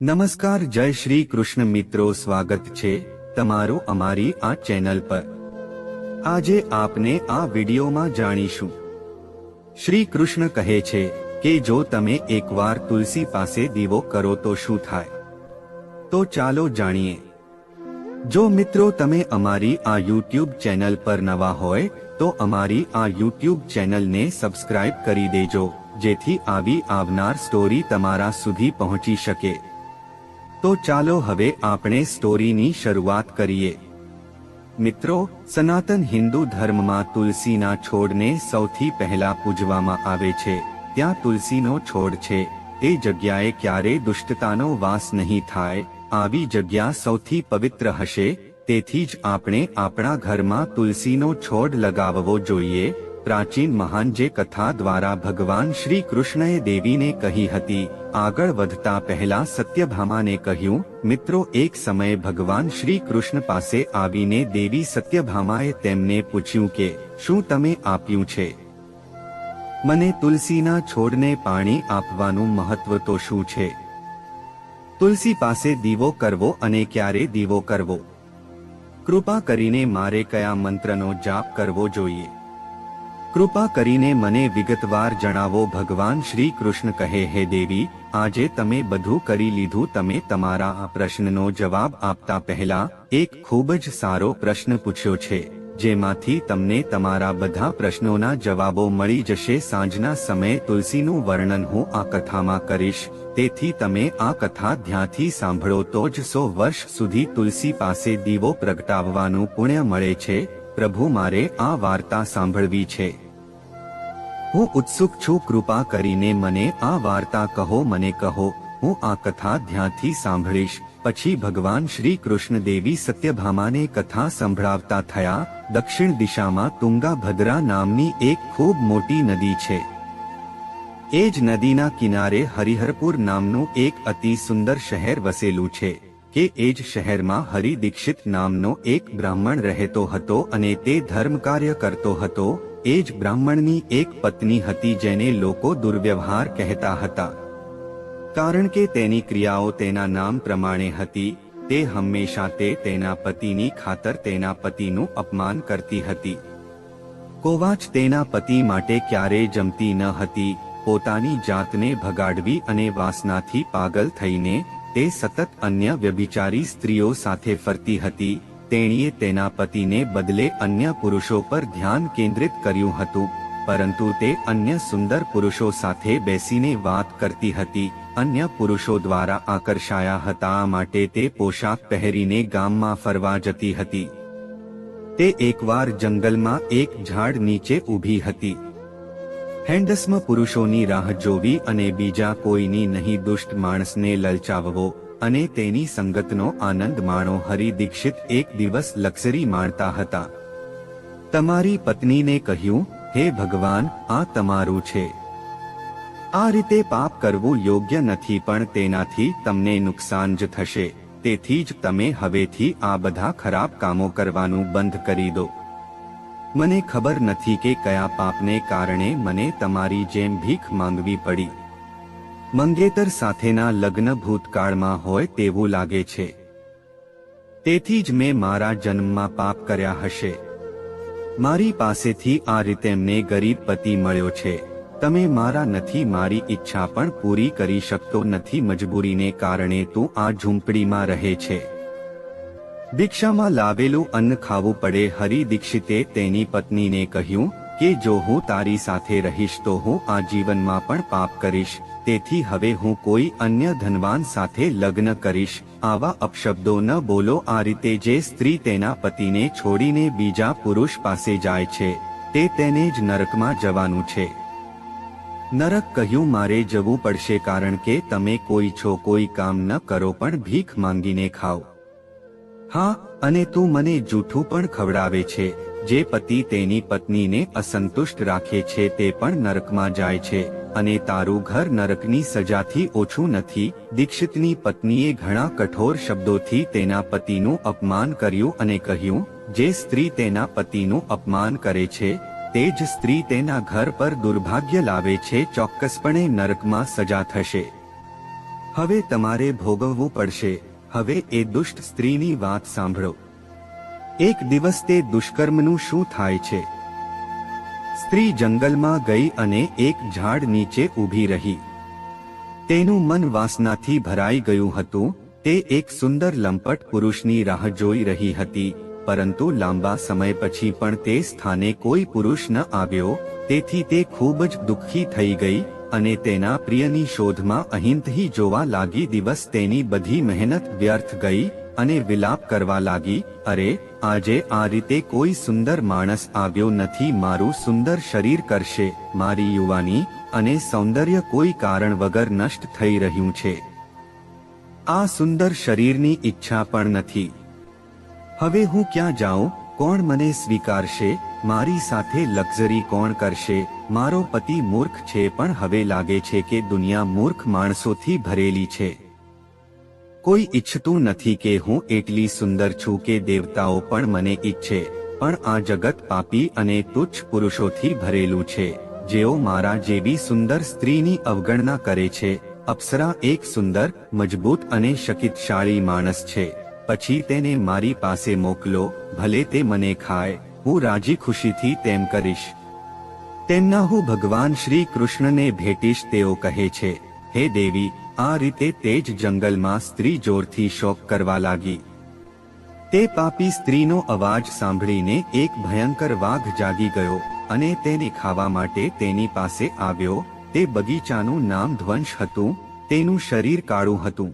નમસ્કાર, જય શ્રી કૃષ્ણ મિત્રો, સ્વાગત છે તમારું અમારી આ ચેનલ પર. આજે આપને આ વિડીયોમાં જાણીશું. શ્રી કૃષ્ણ કહે છે કે જો તમે એકવાર તુલસી પાસે દીવો કરો તો શું થાય? તો ચાલો જાણીએ. જો મિત્રો તમે અમારી આ યુટ્યુબ ચેનલ પર નવા હોય, તો અમારી આ યુટ્યુબ ચેનલને સબસ્ક્રાઇબ કરી દેજો, જેથી આવી આવનાર સ્ટોરી તમારા સુધી પહોંચી શકે. તો ચાલો હવે આપણે સ્ટોરીની શરૂઆત કરીએ. મિત્રો, સનાતન હિન્દુ ધર્મમાં તુલસીના છોડને સૌથી પહેલા પૂજવામાં આવે છે. ત્યાં તુલસીનો છોડ છે. એ જગ્યાએ ક્યારે દુષ્ટતાનો વાસ નહીં થાય, આવી જગ્યા સૌથી પવિત્ર હશે, તેથી જ આપણે આપણા ઘરમાં તુલસીનો છોડ લગાવવો જોઈએ. પ્રાચીન મહાન જે કથા દ્વારા ભગવાન શ્રી કૃષ્ણએ દેવીને કહી હતી, આગળ વધતા પહેલા સત્યભામાને કહ્યું, મિત્રો, એક સમયે ભગવાન શ્રી કૃષ્ણ પાસે આવીને દેવી સત્યભામાએ તેમને પૂછ્યું કે, શું તમે આપ્યું છે? મને તુલસીના છોડને પાણી આપવાનું મહત્વ તો શું છે? તુલસી પાસે દીવો કરવો અને ક્યારે દીવો કરવો? કૃપા કરીને મારે કયા મંત્રનો જાપ કરવો જોઈએ? કૃપા કરીને મને વિગતવાર જણાવો, ભગવાન શ્રી કૃષ્ણ કહે, હે દેવી, આજે તમે બધું કરી લીધું, તમે તમારા આ પ્રશ્નનો જવાબ આપતા પહેલા એક ખૂબ જ સારો પ્રશ્ન પૂછ્યો છે, જેમાંથી તમને તમારા બધા પ્રશ્નોના જવાબો મળી જશે. સાંજના સમયે તુલસીનું વર્ણન હું આ કથામાં કરીશ, તેથી તમે આ કથા ધ્યાનથી સાંભળો તો જ સો વર્ષ સુધી તુલસી પાસે દીવો પ્રગટાવવાનું પુણ્ય મળે છે. પ્રભુ મારે આ વાર્તા સાંભળવી છે. હું ઉત્સુક છું, કૃપા કરીને મને આ વાર્તા કહો, મને કહો. હું આ કથા ધ્યાનથી સાંભળીશ. પછી ભગવાન શ્રી કૃષ્ણ દેવી સત્યભામાને કથા સંભળાવતા થયા. દક્ષિણ દિશામાં તુંગાભદ્રા નામની એક ખૂબ મોટી નદી છે. એ જ નદીના કિનારે હરિહરપુર નામનું એક અતિ સુંદર શહેર વસેલું છે, કે એ જ શહેરમાં હરિ દીક્ષિત નામનો એક બ્રાહ્મણ રહેતો હતો અને તે ધર્મ કાર્ય કરતો હતો. એ જ બ્રાહ્મણની એક પત્ની હતી જેને લોકો દુર્વ્યવહાર કહેતા હતા. કારણ કે તેની ક્રિયાઓ તેના નામ પ્રમાણે હતી, તે હંમેશા તે તેના પતિની ખાતર તેના પતિનું અપમાન કરતી હતી. કોવાચ તેના પતિ માટે ક્યારેય જમતી ન હતી, પોતાની જાતને ભગાડવી અને વાસનાથી પાગલ થઈને તે સતત અન્ય વ્યભિચારી સ્ત્રીઓ સાથે ફરતી હતી તેણીએ તેના પતિને બદલે અન્ય પુરુષો પર ધ્યાન કેન્દ્રિત કર્યું હતું, પરંતુ તે અન્ય સુંદર પુરુષો સાથે બેસીને વાત કરતી હતી, અન્ય પુરુષો દ્વારા આકર્ષાયા હતા માટે તે પોશાક પહેરીને ગામમાં ફરવા જતી હતી. તે એકવાર જંગલમાં એક ઝાડ નીચે ઊભી હતી. હેન્ડસમ પુરુષોની રાહ જોવી અને બીજા કોઈની નહીં દુષ્ટ માણસને લલચાવવો અને તેની સંગતનો આનંદ માણો હરિ દીક્ષિત એક દિવસ લક્ઝરી માણતા હતા. તમારી પત્નીને કહ્યું, હે ભગવાન, આ તમારું છે. આ રીતે પાપ કરવું યોગ્ય નથી પણ તેનાથી તમને નુકસાન જ થશે. તેથી જ તમે હવેથી આ બધા ખરાબ કામો કરવાનું બંધ કરી દો. મને ખબર નથી કે કયા પાપને કારણે મને તમારી જેમ ભીખ માંગવી પડી. મંગેતર સાથેના લગ્ન ભૂતકાળમાં હોય તેવું લાગે છે. તેથી જ મેં મારા જન્મમાં પાપ કર્યા હશે. મારી પાસેથી આ રીતે મને ગરીબ પતિ મળ્યો છે. તમે મારા નથી, મારી ઈચ્છા પણ પૂરી કરી શકતો નથી, મજબૂરીને કારણે તું આ ઝૂંપડીમાં રહે છે. દીક્ષામાં લાવેલું અન્ન ખાવું પડે, હરિ દીક્ષિતે તેની પત્નીને કહ્યું કે, જો હું તારી સાથે રહીશ તો હું આ જીવનમાં પણ પાપ કરીશ. તેથી હવે હું કોઈ અન્ય ધનવાન સાથે લગ્ન કરીશ. આવા અપશબ્દો ન બોલો. આ રીતે જે સ્ત્રી તેના પતિને છોડીને બીજા પુરુષ પાસે જાય છે, તે તેને જ નરકમાં જવાનું છે. નરક કહ્યું, મારે જવું પડશે કારણ કે તમે કોઈ છો, કોઈ કામ ન કરો, પણ ભીખ માંગીને ખાઓ. હા, અને તું મને જૂઠું પણ ખવડાવે છે. જે પતિ તેની પત્નીને અસંતુષ્ટ રાખે છે, તે પણ નરકમાં જાય છે. અને તારું ઘર નરકની સજાથી ઓછું નથી. દીક્ષિતની પત્નીએ ઘણા કઠોર શબ્દોથી તેના પતિનું અપમાન કર્યું અને કહ્યું, જે સ્ત્રી તેના પતિનું અપમાન કરે છે, તે જ સ્ત્રી તેના ઘર પર દુર્ભાગ્ય લાવે છે, ચોક્કસપણે નરકમાં સજા થશે. હવે તમારે ભોગવવું પડશે. હવે એ દુષ્ટ સ્ત્રીની વાત સાંભળો. એક દિવસ તે દુષ્કર્મનું શું થાય છે? સ્ત્રી જંગલમાં ગઈ અને એક ઝાડ નીચે ઊભી રહી. તેનું મન વાસનાથી ભરાઈ ગયું હતું. તે એક સુંદર લંપટ પુરુષની રાહ જોઈ રહી હતી, પરંતુ લાંબા સમય પછી પણ તે સ્થાને કોઈ પુરુષ ન આવ્યો, તેથી તે ખૂબ જ દુઃખી થઈ ગઈ અને તેના પ્રિયની શોધમાં અહિંતહી જોવા લાગી દિવસ તેની બધી મહેનત વ્યર્થ ગઈ અને વિલાપ કરવા લાગી, અરે, આજે આ રીતે કોઈ સુંદર માણસ આવ્યો નથી, મારું સુંદર શરીર કરશે, મારી યુવાની, અને સૌંદર્ય કોઈ કારણ વગર નષ્ટ થઈ રહ્યું છે. આ સુંદર શરીરની ઈચ્છા પણ નથી. હવે હું ક્યાં જાઉં? કોણ મને સ્વીકારશે? મારી સાથે લક્ઝરી કોણ કરશે? મારો પતિ મૂર્ખ છે, પણ હવે લાગે છે કે દુનિયા મૂર્ખ માણસોથી ભરેલી છે. કોઈ ઈચ્છતું નથી કે હું એટલી સુંદર છું કે દેવતાઓ પણ મને ઈચ્છે, પણ આ જગત પાપી અને તુચ્છ પુરુષોથી ભરેલું છે, જેઓ મારા જેવી સુંદર સ્ત્રીની અવગણના કરે છે. અપ્સરા એક સુંદર, મજબૂત અને શક્તિશાળી માણસ છે. પછી તેને મારી પાસે મોકલો, ભલે તે મને ખાય, હું રાજી ખુશીથી તેમ કરીશ. તેમના હું ભગવાન શ્રી કૃષ્ણને ભેટીશ તેઓ કહે છે, હે દેવી આ રીતે તે જ જંગલમાં સ્ત્રી જોરથી શોક કરવા લાગી. તે પાપી સ્ત્રીનો અવાજ સાંભળીને એક ભયંકર વાઘ જાગી ગયો અને તેને ખાવા માટે તેની પાસે આવ્યો. તે બગીચાનું નામ ધ્વંસ હતું, તેનું શરીર કાળું હતું.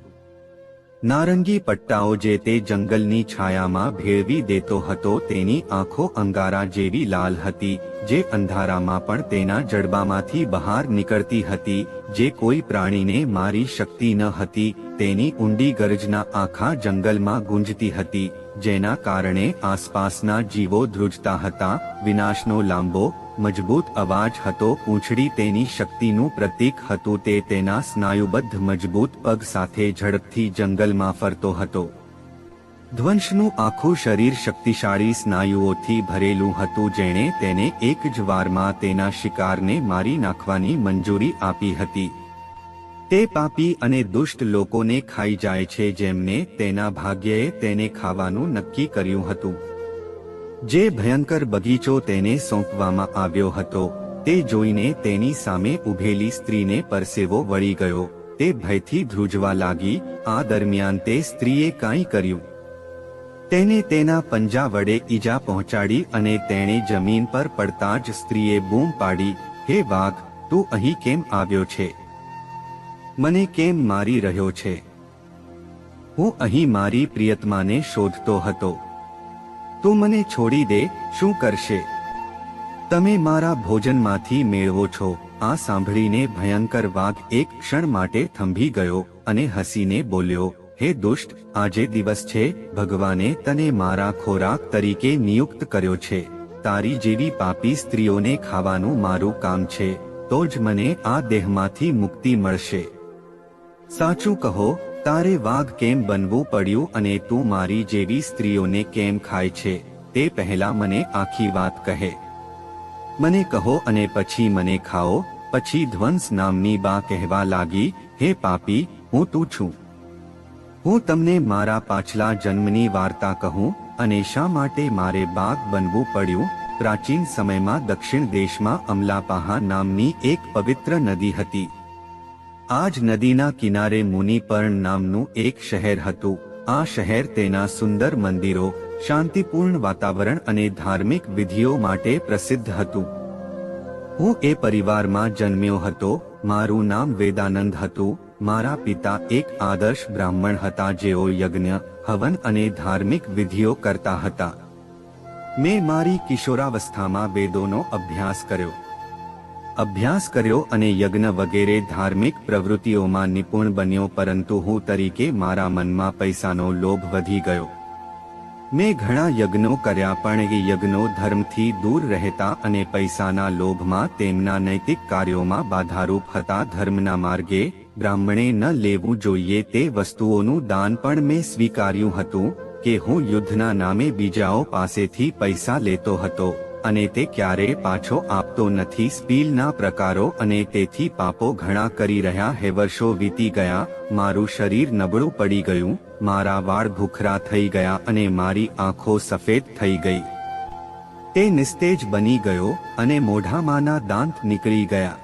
નારંગી પટ્ટાઓ જે તે જંગલની છાયામાં ભેળવી દેતો હતો, તેની આંખો અંગારા જેવી લાલ હતી, જે અંધારામાં પણ તેના જડબામાંથી બહાર નીકળતી હતી. જે કોઈ પ્રાણીને મારી શક્તિ ન હતી, તેની ઊંડી ગરજના આખા જંગલમાં ગુંજતી હતી, જેના કારણે આસપાસના જીવો ધ્રુજતા હતા, વિનાશનો લાંબો, મજબૂત અવાજ હતો પૂંછડી તેની શક્તિનું પ્રતીક હતું, તે તેના સ્નાયુબદ્ધ મજબૂત પગ સાથે ઝડપથી જંગલમાં ફરતો હતો. ધ્વંસનું આખું શરીર શક્તિશાળી સ્નાયુઓથી ભરેલું હતું, જેણે તેને એક જ વારમાં તેના શિકારને મારી નાખવાની મંજૂરી આપી હતી. તે પાપી અને દુષ્ટ લોકોને ખાઈ જાય છે, જેમને તેના ભાગ્યએ તેને ખાવાનું નક્કી કર્યું હતું. જે ભયંકર બગીચો તેને સોંપવામાં આવ્યો હતો, તે જોઈને તેની સામે ઉભેલી સ્ત્રીને પરસેવો વળી ગયો. તે ભયથી ધ્રુજવા લાગી. આ દરમિયાન તે સ્ત્રીએ કાંઈ કર્યું. તેને તેના પંજા વડે ઈજા પહોંચાડી અને તેણે જમીન પર પડતા જ સ્ત્રીએ બૂમ પાડી, હે વાઘ, તું અહીં કેમ આવ્યો છે? મને કેમ મારી રહ્યો છે? હું અહીં મારી પ્રિયતમાને શોધતો હતો. તું મને છોડી દે, શું કરશે? તમે મારા ભોજનમાંથી મેળવો છો. આ સાંભળીને ભયંકર વાઘ એક ક્ષણ માટે થંભી ગયો અને હસીને બોલ્યો હે દુષ્ટ, આજે દિવસ છે, ભગવાને તને મારા ખોરાક તરીકે નિયુક્ત કર્યો છે. તારી જેવી પાપી સ્ત્રીઓને ખાવાનું મારું કામ છે, તો જ મને આ દેહમાંથી મુક્તિ મળશે. સાચું કહો, તારે વાઘ કેમ બનવું પડ્યું અને તું મારી જેવી સ્ત્રીઓને કેમ ખાય છે, તે પહેલા મને આખી વાત કહે. મને કહો અને પછી મને ખાઓ, પછી ધ્વંસ નામની બા કહેવા લાગી, હે પાપી, હું તું છું. હું તમને મારા પાછલા જન્મની વાર્તા કહું અને શા માટે મારે બાગ બનવું પડ્યું? પ્રાચીન સમયમાં દક્ષિણ દેશમાં અમલાપાહા નામની એક પવિત્ર નદી હતી. આ જ નદીના કિનારે મુનિપર્ણ નામનું એક શહેર હતું. આ શહેર તેના સુંદર મંદિરો, શાંતિપૂર્ણ વાતાવરણ અને ધાર્મિક વિધિઓ માટે પ્રસિદ્ધ હતું. હું એ પરિવારમાં જન્મ્યો હતો. મારું નામ વેદાનંદ હતું. મારા પિતા એક આદર્શ બ્રાહ્મણ હતા જેઓ યજ્ઞ, હવન અને ધાર્મિક વિધિઓ કરતા હતા. મેં મારી કિશોરાવસ્થામાં વેદોનો અભ્યાસ કર્યો. અભ્યાસ કર્યો અને યજ્ઞ વગેરે ધાર્મિક પ્રવૃત્તિઓમાં નિપુણ બન્યો પરંતુ હું તરીકે મારા મનમાં પૈસાનો લોભ વધી ગયો. મેં ઘણા યજ્ઞો કર્યા પણ એ યજ્ઞો ધર્મથી દૂર રહેતા અને પૈસાના લોભમાં તેમના નૈતિક કાર્યોમાં બાધારૂપ હતા ધર્મના માર્ગે બ્રાહ્મણે ન લેવું જોઈએ તે વસ્તુઓનું દાન પણ મેં સ્વીકાર્યું હતું, કે હું યુદ્ધના નામે બીજાઓ પાસેથી પૈસા લેતો હતો, અને તે ક્યારેય પાછો આપતો નથી. સ્પીલના પ્રકારો અને તેથી પાપો ઘણા કરી રહ્યા હે, વર્ષો વીતી ગયા, મારું શરીર નબળું પડી ગયું, મારા વાળ ભૂખરા થઈ ગયા અને મારી આંખો સફેદ થઈ ગઈ. તે નિસ્તેજ બની ગયો અને મોઢામાંના દાંત નીકળી ગયા.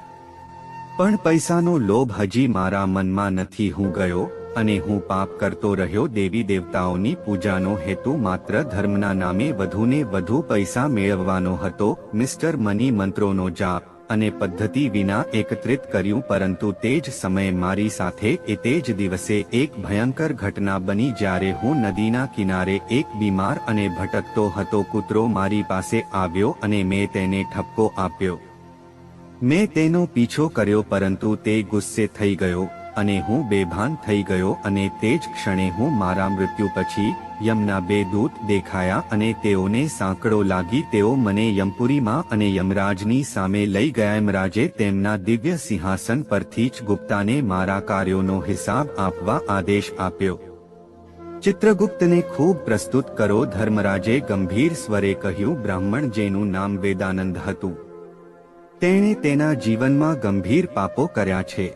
પણ પૈસાનો લોભ હજી મારા મનમાં નથી. હું ગયો અને હું પાપ કરતો રહ્યો. દેવી દેવતાઓની પૂજાનો હેતુ માત્ર ધર્મના નામે વધુને વધુ પૈસા મેળવવાનો હતો. મિસ્ટર મની મંત્રોનો જાપ અને પદ્ધતિ વિના એકત્રિત કર્યું, પરંતુ તે જ સમયે મારી સાથે એ તે જ દિવસે એક ભયંકર ઘટના બની, જ્યારે હું નદીના કિનારે એક બીમાર અને ભટકતો હતો. કૂતરો મારી પાસે આવ્યો અને મેં તેને ઠપકો આપ્યો. મેં તેનો પીછો કર્યો પરંતુ તે ગુસ્સે થઈ ગયો અને હું બેભાન થઈ ગયો અને તે જ ક્ષણે હું મારા મૃત્યુ પછી યમના બે દૂત દેખાયા અને તેઓને સાંકળો લાગી તેઓ મને યમપુરીમાં અને યમરાજની સામે લઈ ગયા. યમરાજે તેમના દિવ્ય સિંહાસન પરથી જ ગુપ્તાને મારા કાર્યોનો હિસાબ આપવા આદેશ આપ્યો. ચિત્રગુપ્તને ખૂબ પ્રસ્તુત કરો. ધર્મરાજે ગંભીર સ્વરે કહ્યું, બ્રાહ્મણ જેનું નામ વેદાનંદ હતું. તેણે તેના જીવનમાં ગંભીર પાપો કર્યા છે.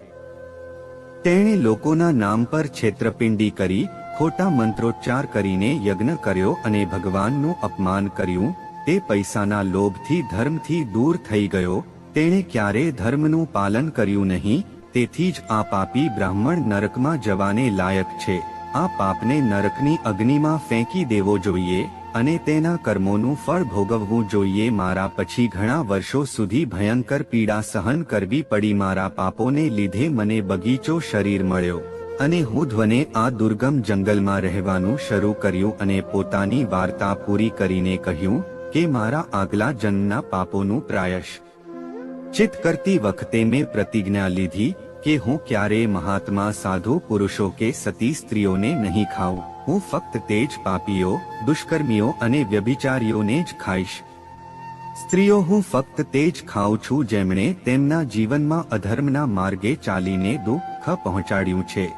તેણે લોકોના નામ પર છેતરપિંડી કરી, ખોટા મંત્રોચ્ચાર કરીને યજ્ઞ કર્યો અને ભગવાનનું અપમાન કર્યું. તે પૈસાના લોભથી, ધર્મથી દૂર થઈ ગયો. તેણે ક્યારેય ધર્મનું પાલન કર્યું નહીં. તેથી જ આ પાપી બ્રાહ્મણ નરકમાં જવાને લાયક છે. આ પાપને નરકની અગ્નિમાં ફેંકી દેવો જોઈએ. અને તેના કર્મોનું ફળ ભોગવવું જોઈએ. મારા પછી ઘણા વર્ષો સુધી ભયંકર પીડા સહન કરવી પડી. મારા પાપોને લીધે મને બગીચો શરીર મળ્યો અને હું ધ્વને આ દુર્ગમ જંગલમાં રહેવાનું શરૂ કર્યું અને પોતાની વાર્તા પૂરી કરીને કહ્યું કે મારા આગલા જન્મના પાપોનું પ્રાયશ ચિત કરતી વખતે મેં પ્રતિજ્ઞા લીધી કે હું ક્યારેય મહાત્મા, સાધુ, પુરુષો કે સતી સ્ત્રીઓને નહીં ખાઉં. હું ફક્ત તે જ પાપીઓ, દુષ્કર્મીઓ અને વ્યભિચારીઓને જ ખાઈશ. સ્ત્રીઓ, હું ફક્ત તે જ ખાઉં છું જેમણે તેમના જીવનમાં અધર્મના માર્ગે ચાલીને દુઃખ પહોંચાડ્યું છે.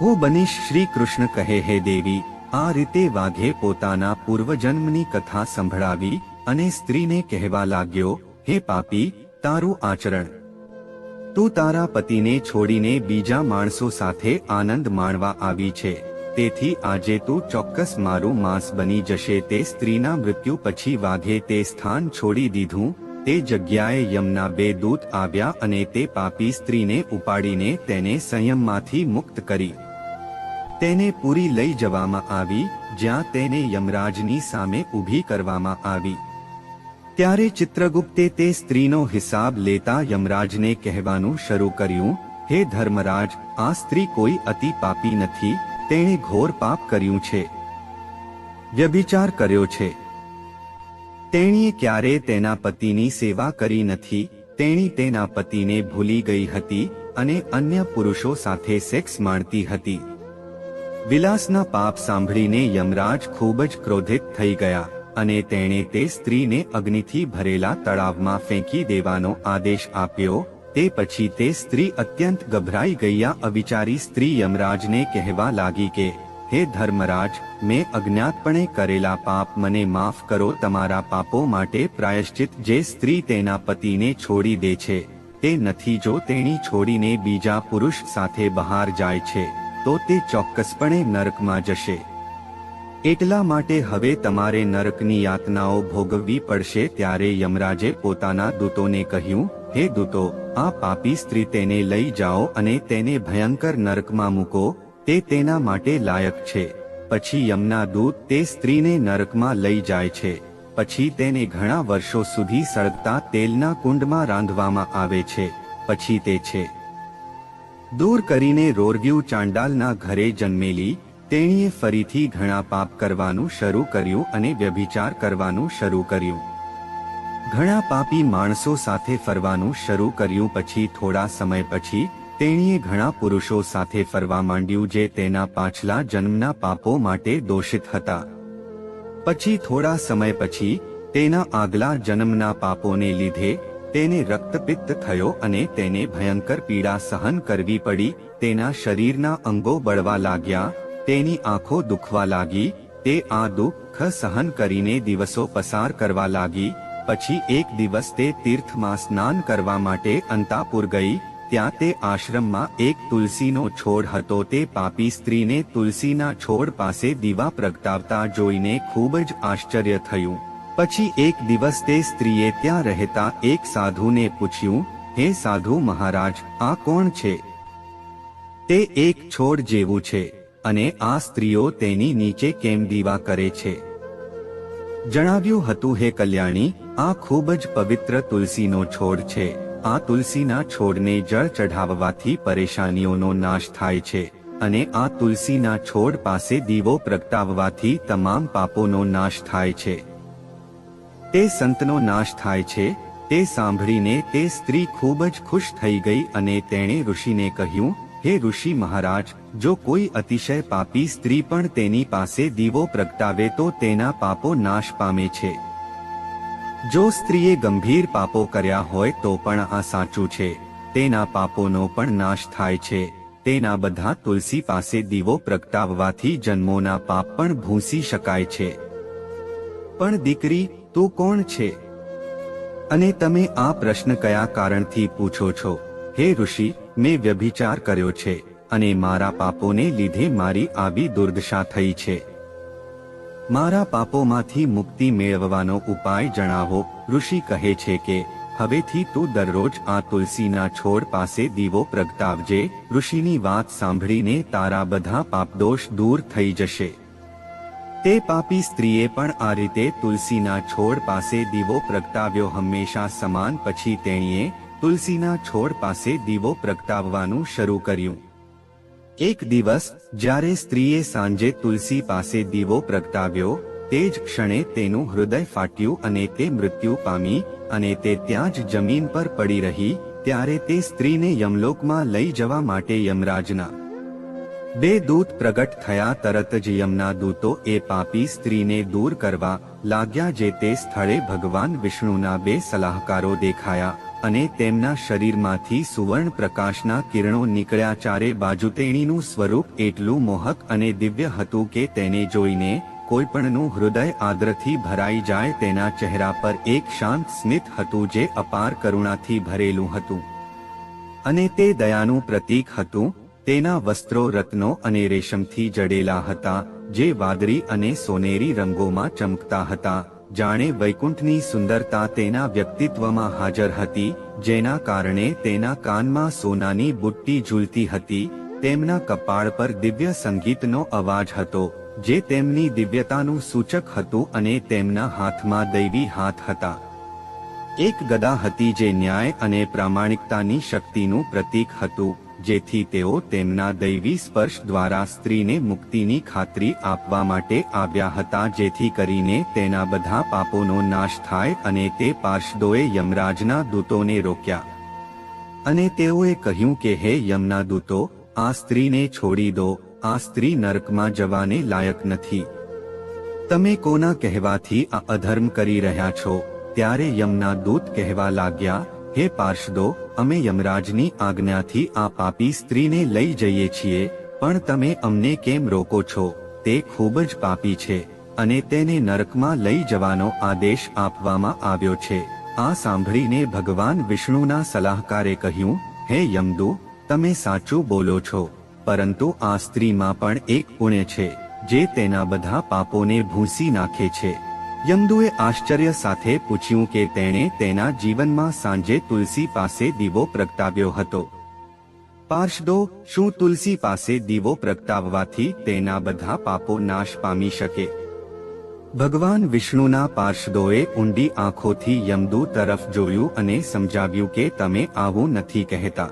હું બનીશ શ્રી કૃષ્ણ કહે, હે દેવી, આ રીતે વાઘે પોતાના પૂર્વજન્મની કથા સંભળાવી અને સ્ત્રીને કહેવા લાગ્યો, હે પાપી, તારું આચરણ. તું તારા પતિને છોડીને બીજા માણસો સાથે આનંદ માણવા આવી છે. તેથી આજે તું ચોક્કસ મારું માંસ બની જશે, તે સ્ત્રીના મૃત્યુ પછી વાઘે તે સ્થાન છોડી દીધું, તે જગ્યાએ યમના બે દૂત આવ્યા અને તે પાપી સ્ત્રીને ઉપાડીને તેને સંયમમાંથી મુક્ત કરી. તેને પૂરી લઈ જવામાં આવી, જ્યાં તેને યમરાજની સામે ઊભી કરવામાં આવી. ત્યારે ચિત્રગુપ્તે તે સ્ત્રીનો હિસાબ લેતા યમરાજને કહેવાનું શરૂ કર્યું, હે ધર્મરાજ, આ સ્ત્રી કોઈ અતિ પાપી નથી તેણે ઘોર પાપ કર્યું છે. વ્યભિચાર કર્યો છે. તેણીએ ક્યારે તેના પતિની સેવા કરી નથી, તેણી તેના પતિને ભૂલી ગઈ હતી અને અન્ય પુરુષો સાથે સેક્સ માણતી હતી. વિલાસના પાપ સાંભળીને યમરાજ ખૂબ જ ક્રોધિત થઈ ગયા અને તેણે તે સ્ત્રીને અગ્નિથી ભરેલા તળાવમાં ફેંકી દેવાનો આદેશ આપ્યો તે પછી તે સ્ત્રી અત્યંત ગભરાઈ ગયા. અવિચારી સ્ત્રી યમરાજને કહેવા લાગી કે, હે ધર્મરાજ, મેં અજ્ઞાતપણે કરેલા પાપ મને માફ કરો. તમારા પાપો માટે પ્રાયશ્ચિત જે સ્ત્રી તેના પતિને છોડી દે છે, તે નથી. જો તેણી છોડીને બીજા પુરુષ સાથે બહાર જાય છે, તો તે ચોક્કસપણે નરકમાં જશે. એટલા માટે હવે તમારે નરકની યાતનાઓ ભોગવવી પડશે. ત્યારે યમરાજે પોતાના દૂતોને કહ્યું હે દૂતો, આ પાપી સ્ત્રી તેને લઈ જાઓ અને તેને ભયંકર નરકમાં મૂકો, તે તેના માટે લાયક છે. પછી યમના દૂત તે સ્ત્રીને નરકમાં લઈ જાય છે. પછી તેને ઘણા વર્ષો સુધી સળગતા તેલના કુંડમાં રાંધવામાં આવે છે. પછી તે છે. દૂર કરીને રોરગ્યુ ચાંડાલના ઘરે જન્મેલી, તેણીએ ફરીથી ઘણા પાપ કરવાનું શરૂ કર્યું અને વ્યભિચાર કરવાનું શરૂ કર્યું. ઘણા પાપી માણસો સાથે ફરવાનું શરૂ કર્યું પછી થોડા સમય પછી તેણીએ ઘણા પુરુષો સાથે ફરવા માંડ્યું જે તેના પાછલા જન્મના પાપો માટે દોષિત હતા. પછી થોડા સમય પછી તેના આગલા જન્મના પાપોને લીધે તેને રક્તપિત્ત થયો અને તેને ભયંકર પીડા સહન કરવી પડી, તેના શરીરના અંગો બળવા લાગ્યા, તેની આંખો દુખવા લાગી, તે આ દુઃખ સહન કરીને દિવસો પસાર કરવા લાગી પછી એક દિવસ તે તીર્થમાં સ્નાન કરવા માટે અંતાપુર ગઈ, ત્યાં તે આશ્રમમાં એક તુલસીનો છોડ હતો. તે પાપી સ્ત્રીને તુલસીના છોડ પાસે દીવા પ્રગટાવતા જોઈને ખૂબ જ આશ્ચર્ય થયું. પછી એક દિવસ તે સ્ત્રીએ ત્યાં રહેતા એક સાધુને પૂછ્યું, હે સાધુ મહારાજ, આ કોણ છે? તે એક છોડ જેવું છે અને આ સ્ત્રીઓ તેની નીચે કેમ દીવા કરે છે? જણાવ્યું હતું, હે કલ્યાણી, આ ખૂબ જ પવિત્ર તુલસીનો છોડ છે. આ તુલસીના છોડને જળ ચઢાવવાથી પરેશાનીઓનો નાશ થાય છે અને આ તુલસીના છોડ પાસે દીવો પ્રગટાવવાથી તમામ પાપોનો નાશ થાય છે. તે સંતનો નાશ થાય છે. તે સાંભળીને તે સ્ત્રી ખૂબ જ ખુશ થઈ ગઈ અને તેણે ઋષિને કહ્યું હે ઋષિ મહારાજ, જો કોઈ અતિશય પાપી સ્ત્રી પણ તેની પાસે દીવો પ્રગટાવે તો તેના પાપો નાશ પામે છે. જો સ્ત્રીએ ગંભીર પાપો કર્યા હોય તો પણ આ સાચું છે. તેના પાપોનો પણ નાશ થાય છે. તેના બધા તુલસી પાસે દીવો પ્રગટાવવાથી જન્મોના પાપ પણ ભૂંસી શકાય છે. પણ દીકરી, તું કોણ છે? અને તમે આ પ્રશ્ન કયા કારણથી પૂછો છો? હે ઋષિ મેં વ્યભિચાર કર્યો છે અને મારા પાપોને લીધે મારી આવી દુર્દશા થઈ છે. મારા પાપોમાંથી મુક્તિ મેળવવાનો ઉપાય જણાવો. ઋષિ કહે છે કે, હવેથી તું દરરોજ આ તુલસીના છોડ પાસે દીવો પ્રગટાવજે. ઋષિની વાત સાંભળીને તારા બધા પાપદોષ દૂર થઈ જશે. તે પાપી સ્ત્રીએ પણ આ રીતે તુલસીના છોડ પાસે દીવો પ્રગટાવ્યો. હંમેશા સમાન પછી તેણીએ તુલસીના છોડ પાસે દીવો પ્રગટાવવાનું શરૂ કર્યું. એક દિવસ, જ્યારે સ્ત્રીએ સાંજે તુલસી પાસે દીવો પ્રગટાવ્યો, તે જ ક્ષણે તેનું હૃદય ફાટ્યું અને તે મૃત્યુ પામી અને તે ત્યાં જ જમીન પર પડી રહી, ત્યારે તે સ્ત્રીને યમલોકમાં લઈ જવા માટે યમરાજના બે દૂત પ્રગટ થયા તરત જ યમના દૂતો એ પાપી સ્ત્રીને દૂર કરવા લાગ્યા જે તે સ્થળે ભગવાન વિષ્ણુના બે સલાહકારો દેખાયા. અને તેમના શરીરમાંથી સુવર્ણ પ્રકાશના કિરણો નીકળ્યા ચારે બાજુ તેણીનું સ્વરૂપ એટલું મોહક અને દિવ્ય હતું કે તેને જોઈને કોઈપણનું હૃદય આદ્રથી ભરાઈ જાય તેના ચહેરા પર એક શાંત સ્મિત હતું જે અપાર કરુણાથી ભરેલું હતું. અને તે દયાનું પ્રતીક હતું, તેના વસ્ત્રો રત્નો અને રેશમથી જડેલા હતા, જે વાદળી અને સોનેરી રંગોમાં ચમકતા હતા જાણે વૈકુંઠની સુંદરતા તેના વ્યક્તિત્વમાં હાજર હતી, જેના કારણે તેના કાનમાં સોનાની બુટ્ટી ઝૂલતી હતી, તેમના કપાળ પર દિવ્ય સંગીતનો અવાજ હતો, જે તેમની દિવ્યતાનું સૂચક હતું અને તેમના હાથમાં દૈવી હાથ હતા. એક ગદા હતી જે ન્યાય અને પ્રામાણિકતાની શક્તિનું પ્રતીક હતું. જેથી તેઓ તેમના દૈવી સ્પર્શ દ્વારા સ્ત્રીને મુક્તિની ખાતરી આપવા માટે આવ્યા હતા જેથી કરીને તેના બધા પાપોનો નાશ થાય અને તે પાર્ષદોએ યમરાજના દૂતોને રોક્યા. અને તેઓએ કહ્યું કે, હે યમના દૂતો, આ સ્ત્રીને છોડી દો, આ સ્ત્રી નરકમાં જવાને લાયક નથી. તમે કોના કહેવાથી આ અધર્મ કરી રહ્યા છો? ત્યારે યમના દૂત કહેવા લાગ્યા હે પાર્ષદો, અમે યમરાજની આજ્ઞાથી આ પાપી સ્ત્રીને લઈ જઈએ છીએ, પણ તમે અમને કેમ રોકો છો? તે ખૂબ જ પાપી છે, અને તેને નરકમાં લઈ જવાનો આદેશ આપવામાં આવ્યો છે. આ સાંભળીને ભગવાન વિષ્ણુના સલાહકારે કહ્યું, હે યમદુ, તમે સાચું બોલો છો, પરંતુ આ સ્ત્રીમાં પણ એક પુણ્ય છે, જે તેના બધા પાપોને ભૂંસી નાખે છે. યમદુએ આશ્ચર્ય સાથે પૂછ્યું કે તેણે તેના જીવનમાં સાંજે તુલસી પાસે દીવો પ્રગટાવ્યો હતો. પાર્ષદો, શું તુલસી પાસે દીવો પ્રગટાવવાથી તેના બધા પાપો નાશ પામી શકે? ભગવાન વિષ્ણુના પાર્ષદોએ ઊંડી આંખોથી યમદુ તરફ જોયું અને સમજાવ્યું કે તમે આવું નથી કહેતા.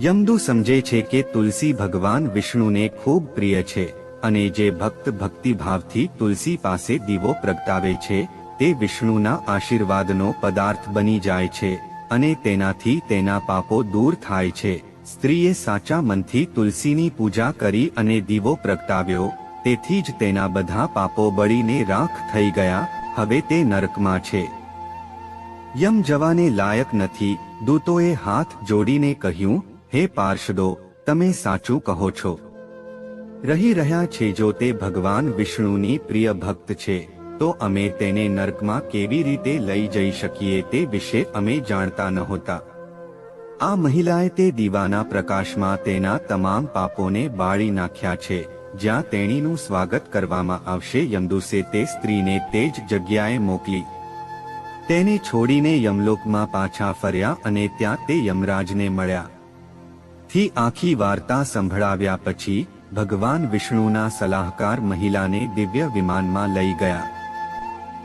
યમદુ સમજે છે કે તુલસી ભગવાન વિષ્ણુને ખૂબ પ્રિય છે. અને જે ભક્ત ભક્તિભાવથી તુલસી પાસે દીવો પ્રગટાવે છે, તે વિષ્ણુના આશીર્વાદનો પદાર્થ બની જાય છે અને તેનાથી તેના પાપો દૂર થાય છે. સ્ત્રીએ સાચા મનથી તુલસીની પૂજા કરી અને દીવો પ્રગટાવ્યો, તેથી જ તેના બધા પાપો બળીને રાખ થઈ ગયા, હવે તે નરકમાં છે. યમ જવાને લાયક નથી, દૂતોએ હાથ જોડીને કહ્યું, હે પાર્ષદો, તમે સાચું કહો છો. રહી રહ્યા છે જો તે ભગવાન વિષ્ણુની પ્રિય ભક્ત છે, તો અમે તેને નર્કમાં કેવી રીતે લઈ જઈ શકીએ તે વિશે અમે જાણતા નહોતા. આ મહિલાએ તે દીવાના પ્રકાશમાં તેના તમામ પાપોને બાળી નાખ્યા છે, જ્યાં તેણીનું સ્વાગત કરવામાં આવશે. યમદુસે તે સ્ત્રીને તે જ જગ્યાએ મોકલી. તેને છોડીને યમલોકમાં પાછા ફર્યા અને ત્યાં તે યમરાજને મળ્યા. થી આખી વાર્તા સંભળાવ્યા પછી ભગવાન વિષ્ણુના સલાહકાર મહિલાને દિવ્ય વિમાનમાં લઈ ગયા.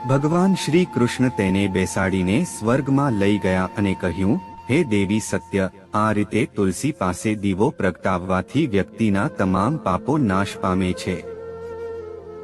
ભગવાન શ્રી કૃષ્ણ તેને બેસાડીને સ્વર્ગમાં લઈ ગયા અને કહ્યું, હે દેવી સત્ય, આ રીતે તુલસી પાસે દીવો પ્રગટાવવાથી વ્યક્તિના તમામ પાપો નાશ પામે છે.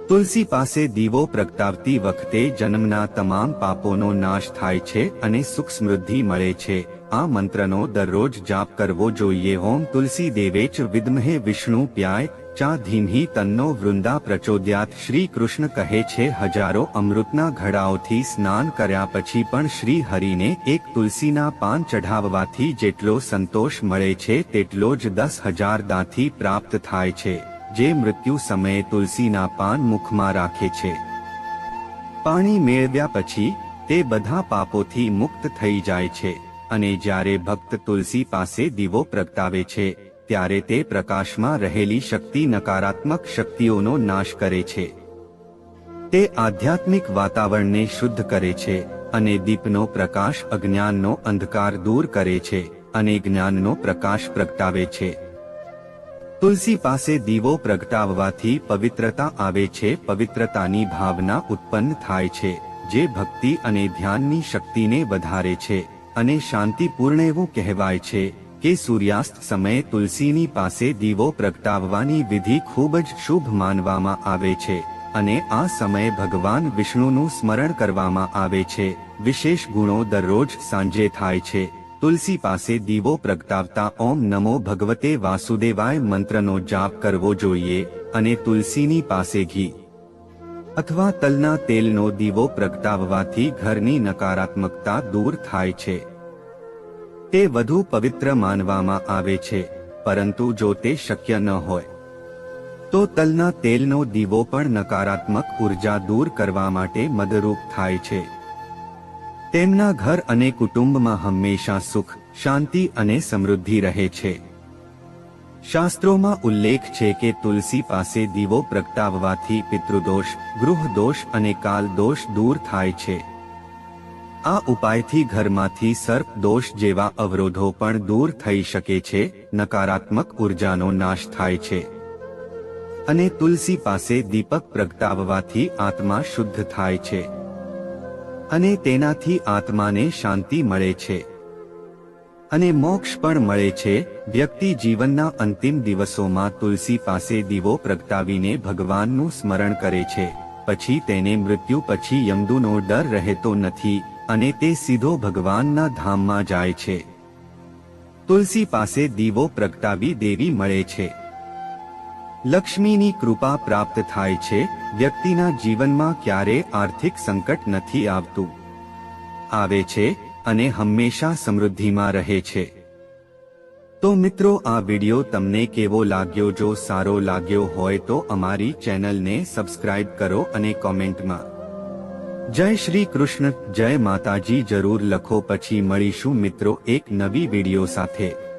તુલસી પાસે દીવો પ્રગટાવતી વખતે જન્મના તમામ પાપોનો નાશ થાય છે અને સુખ સમૃદ્ધિ મળે છે. આ મંત્રનો દરરોજ જાપ કરવો જોઈએ. ઓમ તુલસી દેવેચ વિદ્મહે વિષ્ણુ પ્યાય, ચા ધીમહી તન્નો વૃંદા પ્રચોદ્યાત. શ્રી કૃષ્ણ કહે છે, હજારો અમૃતના ઘડાઓથી સ્નાન કર્યા પછી પણ શ્રી હરિને એક તુલસીના પાન ચઢાવવાથી જેટલો સંતોષ મળે છે, તેટલો જ દસ હજાર દાંથી પ્રાપ્ત થાય છે, જે મૃત્યુ સમયે તુલસીના પાન મુખમાં રાખે છે. પાણી મેળવ્યા પછી, તે બધા પાપોથી મુક્ત થઈ જાય છે. અને જ્યારે ભક્ત તુલસી પાસે દીવો પ્રગટાવે છે, ત્યારે તે પ્રકાશમાં રહેલી શક્તિ નકારાત્મક શક્તિઓનો નાશ કરે છે. તે આધ્યાત્મિક વાતાવરણને શુદ્ધ કરે છે અને દીપનો પ્રકાશ અજ્ઞાનનો અંધકાર દૂર કરે છે અને જ્ઞાનનો પ્રકાશ પ્રગટાવે છે. તુલસી પાસે દીવો પ્રગટાવવાથી પવિત્રતા આવે છે, પવિત્રતાની ભાવના ઉત્પન્ન થાય છે, જે ભક્તિ અને ધ્યાનની શક્તિને વધારે છે. અને શાંતિપૂર્ણ એવું કહેવાય છે કે સૂર્યાસ્ત સમયે તુલસીની પાસે દીવો પ્રગટાવવાની વિધિ ખૂબ જ શુભ માનવામાં આવે છે અને આ સમયે ભગવાન વિષ્ણુનું સ્મરણ કરવામાં આવે છે. વિશેષ ગુણો દરરોજ સાંજે થાય છે. તુલસી પાસે દીવો પ્રગટાવતા ઓમ નમો ભગવતે વાસુદેવાય મંત્રનો જાપ કરવો જોઈએ અને તુલસીની પાસે ઘી અથવા તલના તેલનો દીવો પ્રગટાવવાથી ઘરની નકારાત્મકતા દૂર થાય છે. તે વધુ પવિત્ર માનવામાં આવે છે, પરંતુ જો તે શક્ય ન હોય, તો તલના તેલનો દીવો પણ નકારાત્મક ઊર્જા દૂર કરવા માટે મદરૂપ થાય છે. તેમના ઘર અને કુટુંબમાં હંમેશા સુખ, શાંતિ અને સમૃદ્ધિ રહે છે. શાસ્ત્રોમાં ઉલ્લેખ છે કે તુલસી પાસે દીવો પ્રગટાવવાથી પિતૃદોષ, ગૃહદોષ અને કાલદોષ દૂર થાય છે. આ ઉપાયથી ઘરમાંથી સર્પ દોષ જેવા અવરોધો પણ દૂર થઈ શકે છે, નકારાત્મક ઉર્જાનો નાશ થાય છે. અને તુલસી પાસે દીપક પ્રગટાવવાથી આત્મા શુદ્ધ થાય છે. અને તેનાથી આત્માને શાંતિ મળે છે. અને મોક્ષ પણ મળે છે. વ્યક્તિ જીવનના અંતિમ દિવસોમાં તુલસી પાસે દીવો પ્રગટાવીને ભગવાનનું સ્મરણ કરે છે. પછી તેને મૃત્યુ પછી યમદુનો ડર રહેતો નથી અને તે સીધો ભગવાનના ધામમાં જાય છે. તુલસી પાસે દીવો પ્રગટાવી દેવી મળે છે. લક્ષ્મીની કૃપા પ્રાપ્ત થાય છે. વ્યક્તિના જીવનમાં ક્યારે આર્થિક સંકટ નથી આવતું. આવે છે. અને હંમેશા સમૃદ્ધિમાં રહે છે. તો મિત્રો, આ વિડિયો તમને કેવો લાગ્યો? જો સારો લાગ્યો હોય તો અમારી ચેનલને સબસ્ક્રાઇબ કરો અને કોમેન્ટમાં. જય શ્રી કૃષ્ણ. જય માતાજી. જરૂર લખો. પછી મળીશું મિત્રો એક નવી વિડિયો સાથે.